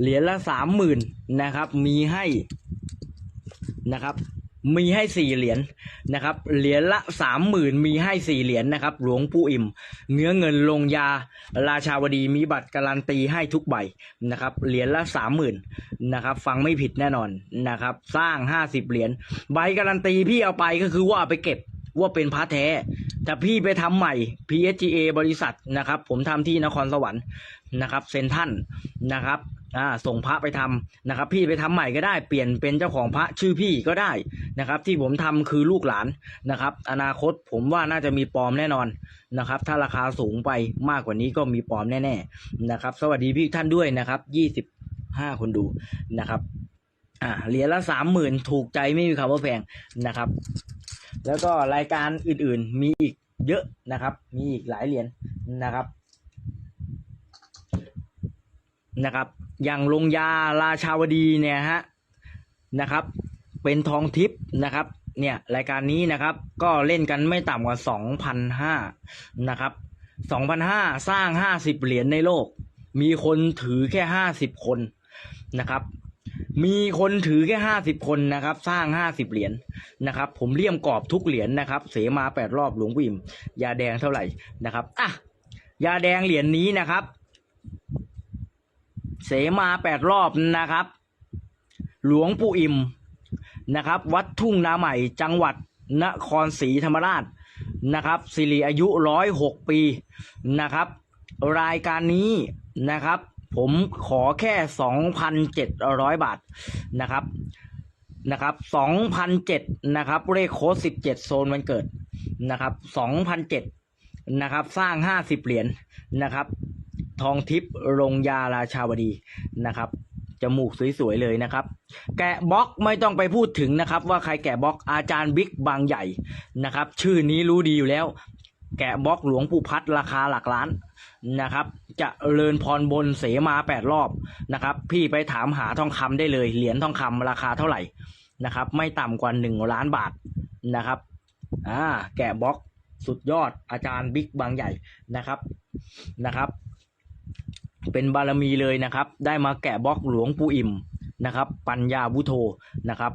เหรียญละสามหมื่นนะครับ มีให้นะครับ มีให้สี่เหรียญนะครับ เหรียญละสามหมื่นมีให้สี่เหรียญนะครับ หลวงปู่อิ่ม เนื้อเงินลงยา ราชาวดีมีบัตรการันตีให้ทุกใบนะครับ เหรียญละสามหมื่นนะครับ ฟังไม่ผิดแน่นอนนะครับ สร้างห้าสิบเหรียญ ใบการันตีพี่เอาไปก็คือว่าเอาไปเก็บว่าเป็นพระแท้ แต่พี่ไปทำใหม่ PSGA บริษัทนะครับ ผมทำที่นครสวรรค์นะครับ เซนทันนะครับ อ่าส่งพระไปทำนะครับ พี่ไปทำใหม่ก็ได้เปลี่ยนเป็นเจ้าของพระชื่อพี่ก็ได้นะครับ ที่ผมทำคือลูกหลานนะครับ อนาคตผมว่าน่าจะมีปลอมแน่นอนนะครับ ถ้าราคาสูงไปมากกว่านี้ก็มีปลอมแน่ๆนะครับ สวัสดีพี่ท่านด้วยนะครับยี่สิบห้าคนดูนะครับอ่าเหรียญละสามหมื่นถูกใจไม่มีคำว่าแพงนะครับ แล้วก็รายการอื่นๆมีอีกเยอะนะครับ มีอีกหลายเหรียญนะครับนะครับ อย่างลงยาราชาวดีเนี่ยฮะนะครับ เป็นทองทิพย์นะครับเนี่ยรายการนี้นะครับก็เล่นกันไม่ต่ำกว่าสองพันห้านะครับสองพันห้าสร้างห้าสิบเหรียญในโลก มีคนถือแค่ห้าสิบคนนะครับ มีคนถือแค่ห้าสิบคนนะครับ สร้างห้าสิบเหรียญนะครับ ผมเลี่ยมกรอบทุกเหรียญนะครับ เสมาแปดรอบหลวงวิมยาแดงเท่าไหร่นะครับอะยาแดงเหรียญนี้นะครับ เสมาแปดรอบนะครับ หลวงปู่อิมนะครับ วัดทุ่งนาใหม่จังหวัดนครศรีธรรมราชนะครับสิริอายุร้อยหกปีนะครับ รายการนี้นะครับ ผมขอแค่สองพันเจ็ดร้อยบาทนะครับนะครับสองพันเจ็ดนะครับ เลขโค้ดสิบเจ็ดโซนวันเกิดนะครับสองพันเจ็ดนะครับ สร้างห้าสิบเหรียญนะครับ ทองทิพย์ลงยาราชาวดีนะครับจมูกสวยๆเลยนะครับ แกะบล็อกไม่ต้องไปพูดถึงนะครับ ว่าใครแกะบล็อกอาจารย์บิ๊กบางใหญ่นะครับ ชื่อนี้รู้ดีอยู่แล้ว แกะบล็อกหลวงปู่พัดราคาหลักล้านนะครับจะเลินพรบนเสมาแปดรอบนะครับ พี่ไปถามหาทองคำได้เลย เหรียญทองคำราคาเท่าไหร่นะครับ ไม่ต่ำกว่าหนึ่งล้านบาทนะครับอ่าแกะบล็อกสุดยอดอาจารย์บิ๊กบางใหญ่นะครับนะครับ เป็นบารมีเลยนะครับ ได้มาแกะบล็อกหลวงปู่อิ่มนะครับ ปัญญาวุโธนะครับ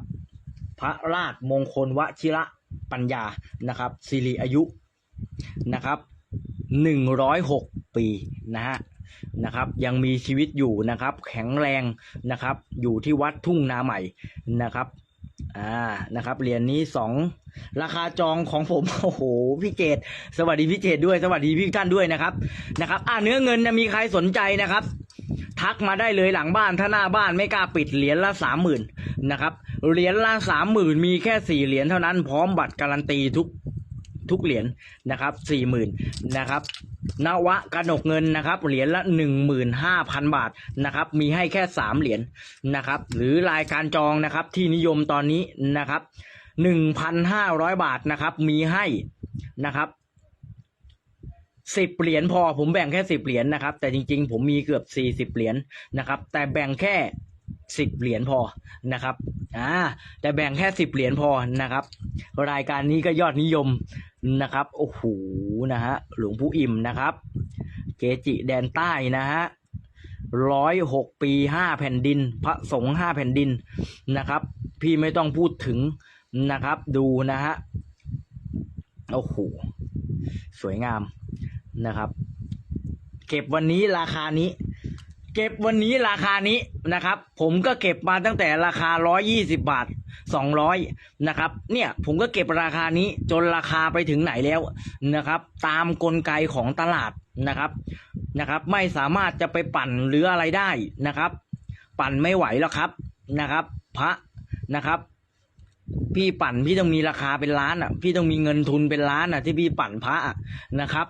พระราชมงคลวชิระปัญญานะครับสิริอายุนะครับหนึ่งร้อยหกปีนะฮะนะครับ ยังมีชีวิตอยู่นะครับ แข็งแรงนะครับ อยู่ที่วัดทุ่งนาใหม่นะครับ อ่านะครับเหรียญนี้สองราคาจองของผมโอ้โหพี่เจตสวัสดีพี่เจตด้วยสวัสดีพี่ท่านด้วยนะครับนะครับ อ่าเนื้อเงินนะมีใครสนใจนะครับ ทักมาได้เลยหลังบ้านถ้าหน้าบ้านไม่กล้าปิดเหรียญละสามหมื่นนะครับเหรียญละสามหมื่นมีแค่สี่เหรียญเท่านั้นพร้อมบัตรการันตีทุกทุกเหรียญนะครับสี่หมื่นนะครับ นวะกระหนกเงินนะครับ เหรียญละหนึ่งหมื่นห้าพันบาทนะครับ มีให้แค่สามเหรียญนะครับ หรือรายการจองนะครับที่นิยมตอนนี้นะครับหนึ่งพันห้าร้อยบาทนะครับ มีให้นะครับสิบเหรียญพอผมแบ่งแค่สิบเหรียญนะครับ แต่จริงๆ ผมมีเกือบสี่สิบเหรียญนะครับ แต่แบ่งแค่ สิบเหรียญพอนะครับอ่าแต่แบ่งแค่สิบเหรียญพอนะครับ รายการนี้ก็ยอดนิยมนะครับโอ้โหนะฮะหลวงปู่อิ่มนะครับ เกจิแดนใต้นะฮะร้อยหกปีห้าแผ่นดิน พระสงฆ์ห้าแผ่นดินนะครับ พี่ไม่ต้องพูดถึงนะครับ ดูนะฮะโอ้โหสวยงามนะครับ เก็บวันนี้ราคานี้ เก็บวันนี้ราคานี้นะครับ ผมก็เก็บมาตั้งแต่ราคาร้อยยี่สิบาทสองร้อยนะครับ เนี่ยผมก็เก็บราคานี้จนราคาไปถึงไหนแล้วนะครับ ตามกลไกของตลาดนะครับนะครับ ไม่สามารถจะไปปั่นหรืออะไรได้นะครับ ปั่นไม่ไหวแล้วครับนะครับ พระนะครับ พี่ปั่นพี่ต้องมีราคาเป็นล้านอะ พี่ต้องมีเงินทุนเป็นล้านอะ ที่พี่ปั่นพระอะนะครับ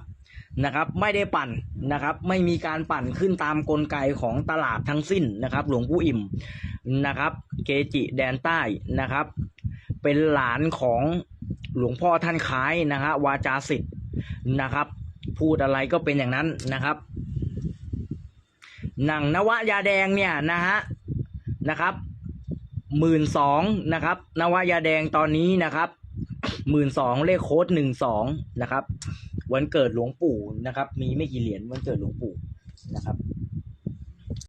นะครับ ไม่ได้ปั่นนะครับ ไม่มีการปั่นขึ้นตามกลไกของตลาดทั้งสิ้นนะครับ หลวงปู่อิ่มนะครับ เกจิแดนใต้นะครับ เป็นหลานของหลวงพ่อท่านคล้ายนะฮะวาจาสิทธิ์นะครับ พูดอะไรก็เป็นอย่างนั้นนะครับหนังนวะยาแดงเนี่ยนะฮะนะครับหมื่นสองนะครับ นวะยาแดงตอนนี้นะครับหมื่นสองเลขโค้ดหนึ่งสองนะครับ วันเกิดหลวงปู่นะครับ มีไม่กี่เหรียญวันเกิดหลวงปู่นะครับ